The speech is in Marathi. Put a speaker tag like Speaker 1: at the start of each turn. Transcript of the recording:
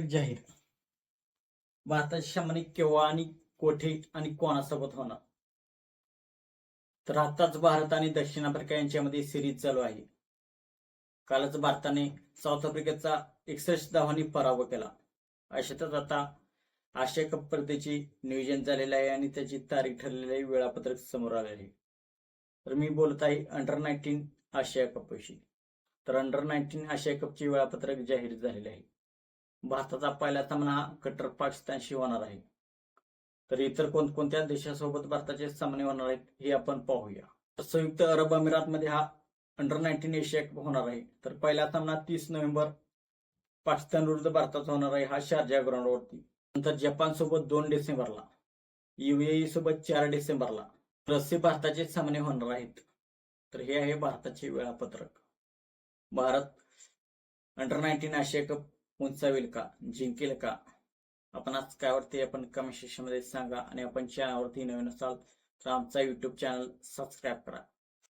Speaker 1: बैठक जाहीर. भारताची शमनी केव्हा आणि कोठे आणि कोणासोबत होणार? तर आताच भारत आणि दक्षिण आफ्रिका यांच्यामध्ये सिरीज चालू आहे. कालच भारताने साऊथ आफ्रिकेचा एकसष्ट धावांनी पराभव केला. अशातच आता आशिया कप स्पर्धेचे नियोजन झालेलं आहे आणि त्याची तारीख ठरलेली आहे वेळापत्रक समोर आले आहे. तर मी बोलत आहे अंडर नाईन्टीन आशिया कप विषयी. तर अंडर नाईन्टीन आशिया कपचे वेळापत्रक जाहीर झालेले आहे. भारताचा पहिला सामना हा कट्टर पाकिस्तानशी होणार आहे. तर इतर कोणकोणत्या देशासोबत भारताचे सामने होणार आहेत हे आपण पाहूया. संयुक्त अरब अमिरातमध्ये हा अंडर नाईन्टीन एशिया कप होणार आहे. तर पहिला सामना तीस नोव्हेंबर पाकिस्तान विरुद्ध भारताचा होणार आहे हा शारजा ग्राउंडवरती. नंतर जपान सोबत दोन डिसेंबरला युएई सोबत चार डिसेंबरला रस्सी भारताचे सामने होणार आहेत. तर हे आहे भारताचे वेळापत्रक. Bharat under nineteen Asia cup उंचावेल का? जिंकेल का? आपण आज काय वाटते आपण कमेंट सेक्शनमध्ये सांगा आणि आपण चॅनलवरती नवीन असाल तर आमचा युट्यूब चॅनल सबस्क्राईब करा.